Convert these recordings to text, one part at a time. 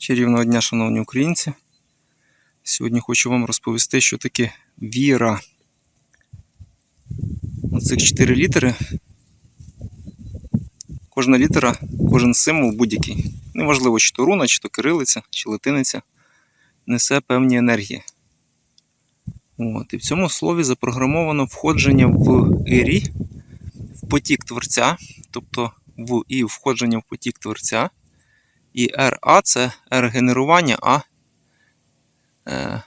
Чарівного дня, шановні українці. Сьогодні хочу вам розповісти, що таке віра. Оцих чотири літери. Кожна літера, кожен символ будь-який. Неважливо, чи то руна, чи то кирилиця, чи латиниця, несе певні енергії. От. І в цьому слові запрограмовано входження в ірі, в потік творця, тобто в і входження в потік творця. І РА це регенерування А е,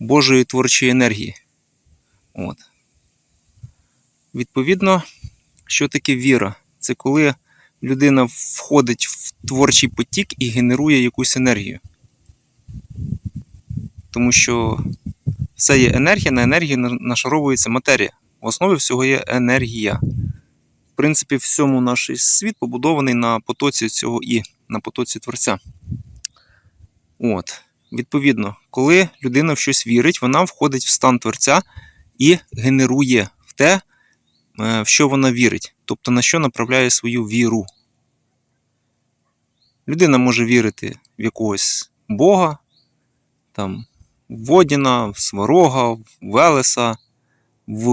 Божої творчої енергії. От. Відповідно, що таке віра? Це коли людина входить в творчий потік і генерує якусь енергію. Тому що все є енергія, на енергію нашаровується матерія. В основі всього є енергія. В принципі, всьому наш світ побудований на потоці цього і, на потоці творця. От. Відповідно, коли людина в щось вірить, вона входить в стан творця і генерує в те, е, в що вона вірить, тобто на що направляє свою віру. Людина може вірити в якогось Бога, там, в Водіна, в Сварога, в Велеса, в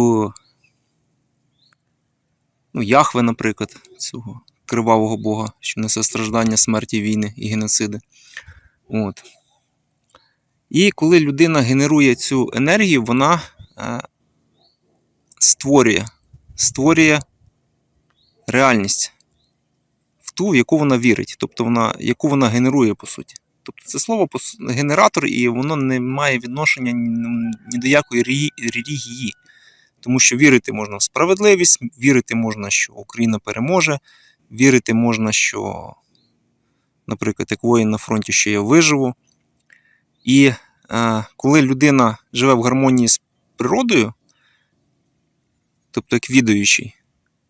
ну, Яхве, наприклад, цього кривавого Бога, що несе страждання, смерті, війни і геноциди. От. І коли людина генерує цю енергію, вона е, створює, створює реальність в ту, в яку вона вірить, тобто вона, яку вона генерує, по суті. Тобто це слово генератор, і воно не має відношення ні ні до якої релігії. Тому що вірити можна в справедливість, вірити можна, що Україна переможе, вірити можна, що, наприклад, як воїн на фронті, що я виживу. І е, коли людина живе в гармонії з природою, тобто як відаючий,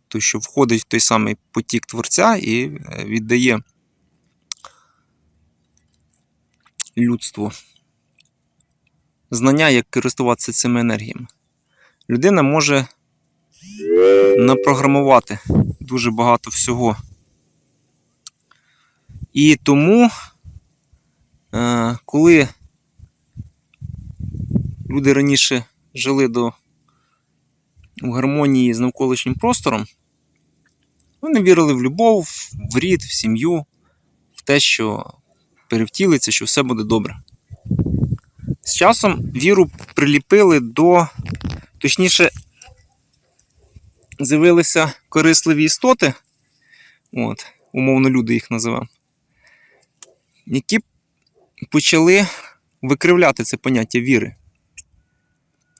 то що входить в той самий потік творця і е, віддає людству знання, як користуватися цими енергіями. Людина може напрограмувати дуже багато всього. І тому, е, коли люди раніше жили до, в гармонії з навколишнім простором, вони вірили в любов, в рід, в сім'ю, в те, що перевтілиться, що все буде добре. З часом віру приліпили до, точніше, з'явилися корисливі істоти, от, умовно люди їх називаємо, які почали викривляти це поняття віри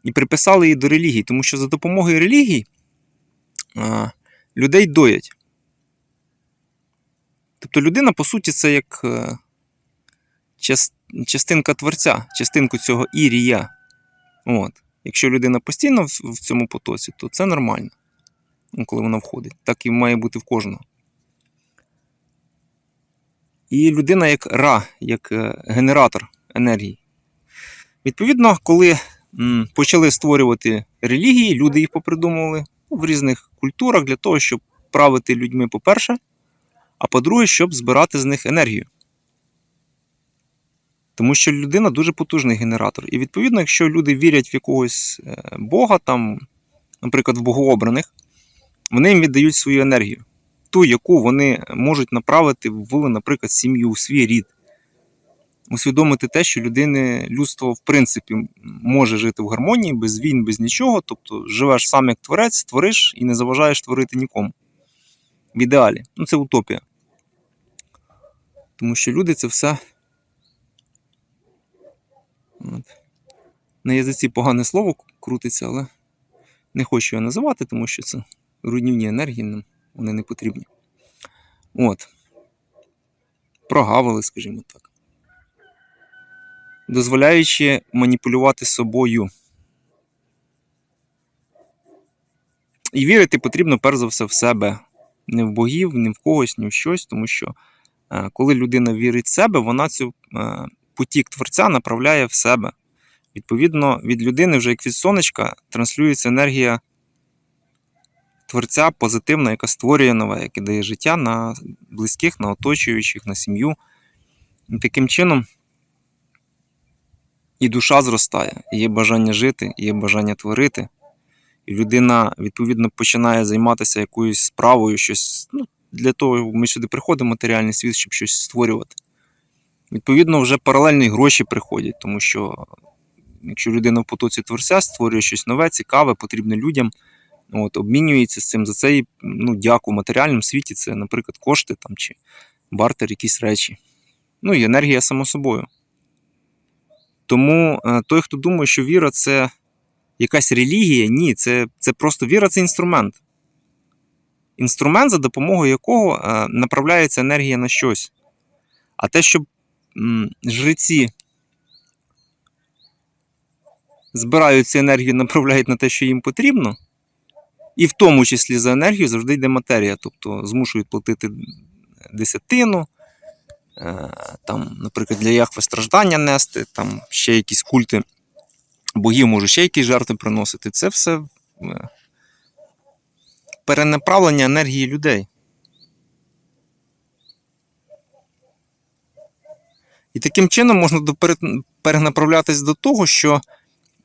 і приписали її до релігії, тому що за допомогою релігії а, людей доять. Тобто людина, по суті, це як е, частинка творця, частинку цього ірія. От. Якщо людина постійно в, цьому потоці, то це нормально, коли вона входить. Так і має бути в кожного. І людина як ра, як е, генератор енергії. Відповідно, коли почали створювати релігії, люди їх попридумували в різних культурах для того, щоб правити людьми, по-перше, а по-друге, щоб збирати з них енергію. Тому що людина дуже потужний генератор. І відповідно, якщо люди вірять в якогось е, Бога, там, наприклад, в богообраних, вони їм віддають свою енергію, ту, яку вони можуть направити в, наприклад, сім'ю, в свій рід. Усвідомити те, що людини, людство, в принципі, може жити в гармонії, без війн, без нічого. Тобто живеш сам як творець, твориш і не заважаєш творити нікому. В ідеалі. Ну, це утопія. Тому що люди це все. От. На язиці погане слово крутиться, але не хочу його називати, тому що це руйнівні енергії, нам вони не потрібні. От. Прогавили, скажімо так. Дозволяючи маніпулювати собою. І вірити потрібно перш за все в себе. Не в богів, не в когось, ні в щось, тому що е, коли людина вірить в себе, вона цю е, потік творця направляє в себе. Відповідно, від людини, вже як від сонечка, транслюється енергія творця позитивна, яка створює нове, яка дає життя на близьких, на оточуючих, на сім'ю. І таким чином і душа зростає, і є бажання жити, і є бажання творити. І людина, відповідно, починає займатися якоюсь справою, щось. Ну, для того ми сюди приходимо матеріальний світ, щоб щось створювати. Відповідно, вже паралельно і гроші приходять, тому що якщо людина в потоці творця створює щось нове, цікаве, потрібне людям, от, обмінюється з цим за це ну, дяку в матеріальному світі, це, наприклад, кошти там, чи бартер, якісь речі. Ну і енергія само собою. Тому е, той, хто думає, що віра це якась релігія, ні, це, це просто віра це інструмент. Інструмент, за допомогою якого е, направляється енергія на щось. А те, щоб жреці збирають цю енергію, направляють на те, що їм потрібно, і в тому числі за енергію завжди йде матерія, тобто змушують платити десятину, е, там, наприклад, для Яхве страждання нести, там ще якісь культи богів можуть ще якісь жертви приносити. Це все е, перенаправлення енергії людей. І таким чином можна перенаправлятись до того, що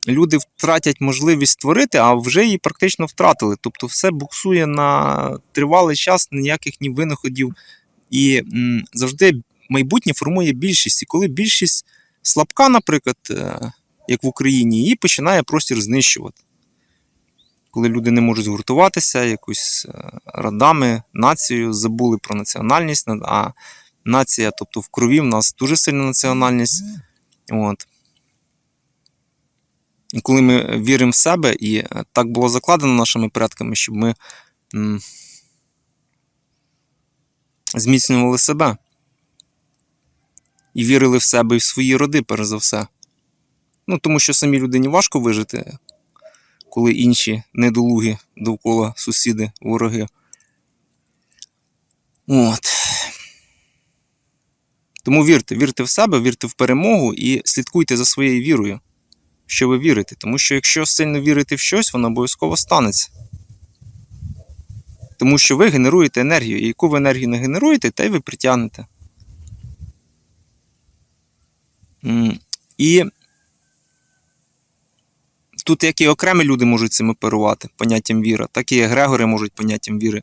люди втратять можливість створити, а вже її практично втратили. Тобто все буксує на тривалий час, ніяких ні винаходів. І м, завжди майбутнє формує більшість. І коли більшість слабка, наприклад, е, як в Україні, її починає простір знищувати. Коли люди не можуть згуртуватися, якось е, родами, нацією, забули про національність, а нація, тобто в крові в нас дуже сильна національність. От. І коли ми віримо в себе, і е, так було закладено нашими предками, щоб ми зміцнювали себе і вірили в себе і в свої роди, перш за все. Ну, тому що самій людині важко вижити, коли інші недолуги довкола сусіди, вороги. От. Тому вірте, вірте в себе, вірте в перемогу і слідкуйте за своєю вірою, що ви вірите. Тому що якщо сильно вірите в щось, воно обов'язково станеться. Тому що ви генеруєте енергію, і яку ви енергію не генеруєте, те ви притягнете. І тут як і окремі люди можуть цим оперувати, поняттям віра, так і егрегори можуть поняттям віри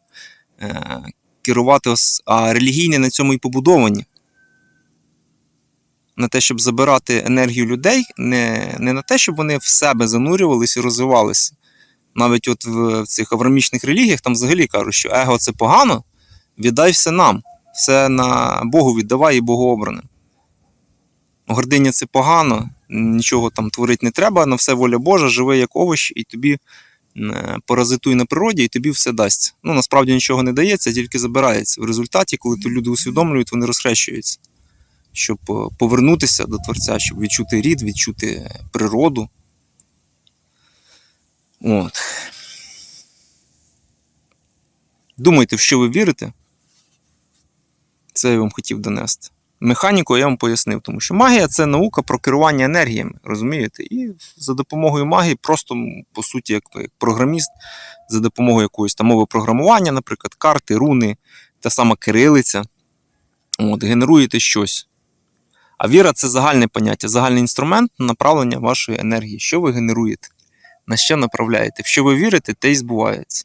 е, керувати, а релігійні на цьому і побудовані. На те, щоб забирати енергію людей, не, не на те, щоб вони в себе занурювалися і розвивалися. Навіть от в, в цих аврамічних релігіях там взагалі кажуть, що его це погано, віддай все нам, все на Богу віддавай і Богообраним. Гординя це погано, нічого там творити не треба, на все воля Божа, живи як овощ, і тобі е, паразитуй на природі, і тобі все дасть. Ну насправді нічого не дається, тільки забирається. В результаті, коли то люди усвідомлюють, вони розхрещуються, щоб е, повернутися до Творця, щоб відчути рід, відчути природу. От. Думайте, в що ви вірите. Це я вам хотів донести. Механіку я вам пояснив, тому що магія це наука про керування енергіями, розумієте? І за допомогою магії, просто по суті, як, програміст, за допомогою якоїсь там мови програмування, наприклад, карти, руни, та сама кирилиця, от, генеруєте щось. А віра це загальне поняття, загальний інструмент направлення вашої енергії. Що ви генеруєте? На що направляєте? В що ви вірите, те й збувається.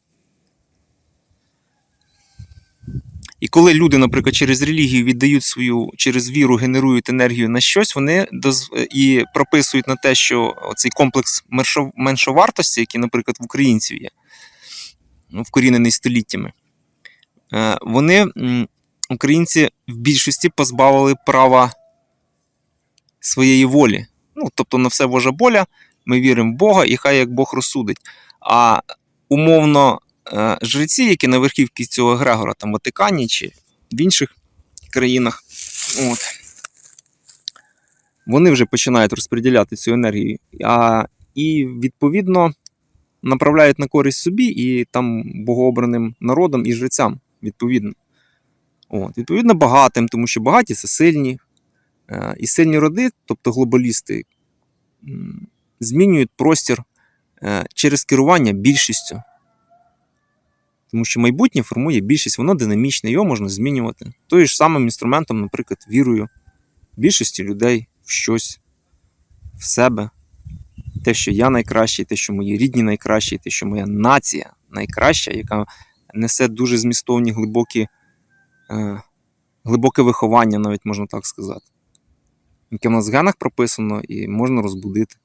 І коли люди, наприклад, через релігію віддають свою, через віру генерують енергію на щось, вони і прописують на те, що цей комплекс меншовартості, який, наприклад, в українців є, ну, вкорінений століттями, е, вони, українці, в більшості позбавили права своєї волі. Ну, тобто на все Божа воля, ми віримо в Бога, і хай як Бог розсудить. А умовно е, жреці, які на верхівці цього егрегора, там в Ватикані чи в інших країнах, от, вони вже починають розподіляти цю енергію. А, і відповідно направляють на користь собі і там богообраним народам і жрецям, відповідно. От, відповідно, багатим, тому що багаті це сильні. І сильні роди, тобто глобалісти, змінюють простір е, через керування більшістю. Тому що майбутнє формує більшість, воно динамічне, його можна змінювати. Тою ж самим інструментом, наприклад, вірою. більшості людей в щось, в себе. Те, що я найкращий, те, що мої рідні найкращі, те, що моя нація найкраща, яка несе дуже змістовні глибокі, е, глибоке виховання, навіть можна так сказати, яке в нас в генах прописано і можна розбудити.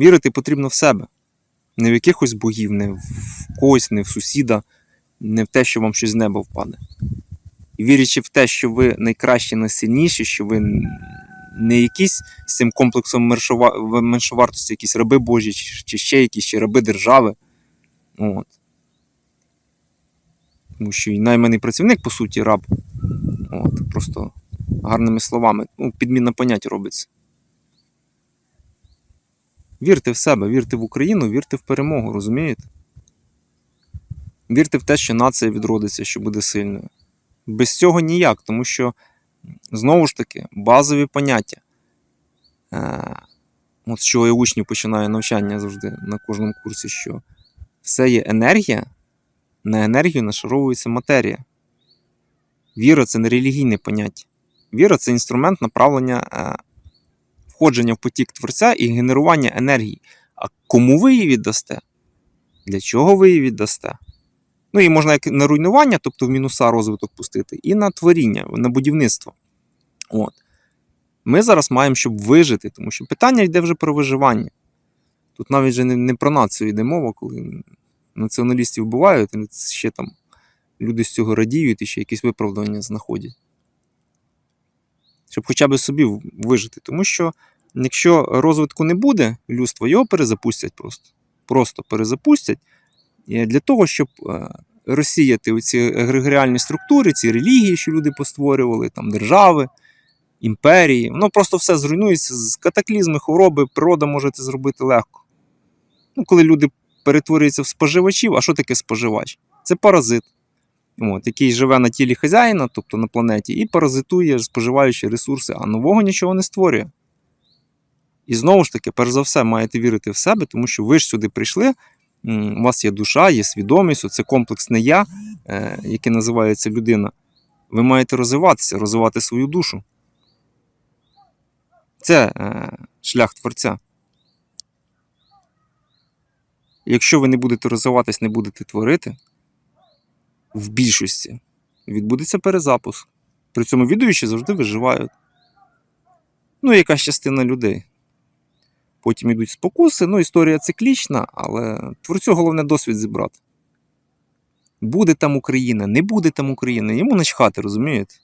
Вірити потрібно в себе, не в якихось богів, не в когось, не в сусіда, не в те, що вам щось з неба впаде. І вірячи в те, що ви найкращі, найсильніші, що ви не якісь з цим комплексом меншовартості, якісь раби Божі, чи ще якісь, чи раби держави. От. Тому що і найманий працівник, по суті, раб. От, просто гарними словами. Ну, підміна понять робиться. Вірте в себе, вірте в Україну, вірте в перемогу, розумієте? Вірте в те, що нація відродиться, що буде сильною. Без цього ніяк, тому що, знову ж таки, базові поняття. Е, от з чого я учнів починаю навчання завжди на кожному курсі, що все є енергія, на енергію нашаровується матерія. Віра це не релігійне поняття. Віра це інструмент направлення е, входження в потік творця і генерування енергії. А кому ви її віддасте? Для чого ви її віддасте? Ну і можна як на руйнування, тобто в мінуса розвиток пустити, і на творіння, на будівництво. От. Ми зараз маємо, щоб вижити, тому що питання йде вже про виживання. Тут навіть вже не, про націю йде мова, коли націоналістів вбивають, і ще там люди з цього радіють і ще якісь виправдання знаходять. Щоб хоча б собі вижити. Тому що якщо розвитку не буде, людство його перезапустять просто. Просто перезапустять. Для того, щоб е, розсіяти ці егрегоріальні структури, ці релігії, що люди постворювали, там держави, імперії, воно просто все зруйнується з катаклізми, хвороби, природа може це зробити легко. Ну, коли люди перетворюються в споживачів, а що таке споживач? Це паразит, от, який живе на тілі хазяїна, тобто на планеті, і паразитує, споживаючи ресурси, а нового нічого не створює. І знову ж таки, перш за все, маєте вірити в себе, тому що ви ж сюди прийшли. У вас є душа, є свідомість, це комплексне я, е, яке називається людина. Ви маєте розвиватися, розвивати свою душу. Це е, шлях творця. Якщо ви не будете розвиватись, не будете творити, в більшості відбудеться перезапуск. При цьому відуючі завжди виживають. Ну, і якась частина людей. Потім йдуть спокуси. Ну, історія циклічна, але творцю головне досвід зібрати. Буде там Україна, не буде там Україна, йому начхати, розумієте?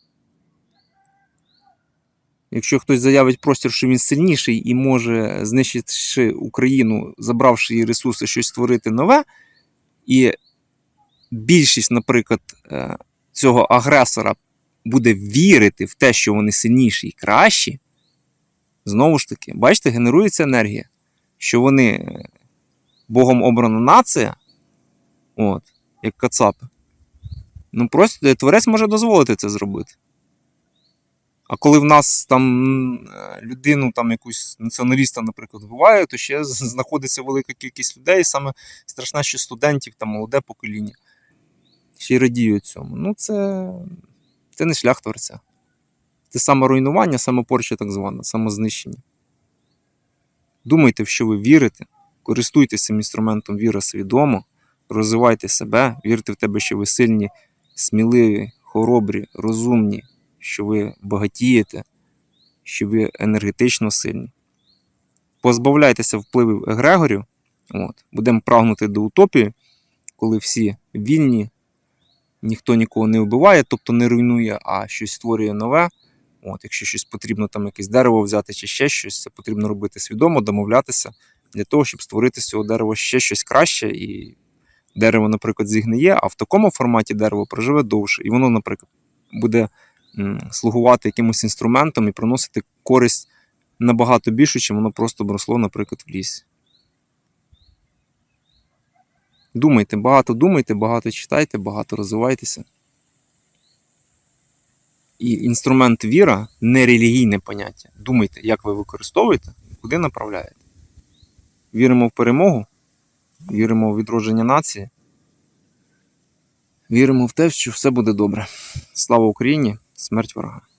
Якщо хтось заявить простір, що він сильніший і може, знищивши Україну, забравши її ресурси, щось створити нове, і більшість, наприклад, е, цього агресора буде вірити в те, що вони сильніші і кращі, знову ж таки, бачите, генерується енергія, що вони е, Богом обрана нація, от, як Кацапи. Ну, просто творець може дозволити це зробити. А коли в нас там е, людину, там якусь націоналіста, наприклад, вбиває, то ще знаходиться велика кількість людей. Саме страшне, що студентів, там молоде покоління. Ще й радіють цьому. Ну, це, це не шлях творця. Це саморуйнування, самопорча так звана, самознищення. Думайте, в що ви вірите, користуйтеся цим інструментом віра свідомо, розвивайте себе, вірте в тебе, що ви сильні, сміливі, хоробрі, розумні, що ви багатієте, що ви енергетично сильні. Позбавляйтеся впливів егрегорів. От. Будемо прагнути до утопії, коли всі вільні, ніхто нікого не вбиває, тобто не руйнує, а щось створює нове. От, якщо щось потрібно, там якесь дерево взяти чи ще щось, це потрібно робити свідомо, домовлятися для того, щоб створити з цього дерева ще щось краще. І дерево, наприклад, зігниє, а в такому форматі дерево проживе довше. І воно, наприклад, буде слугувати якимось інструментом і приносити користь набагато більшу, чим воно просто б росло, наприклад, в лісі. Думайте, багато думайте, багато читайте, багато розвивайтеся. І інструмент віра не релігійне поняття. Думайте, як ви використовуєте куди направляєте. Віримо в перемогу, віримо в відродження нації. Віримо в те, що все буде добре. Слава Україні! Смерть ворога!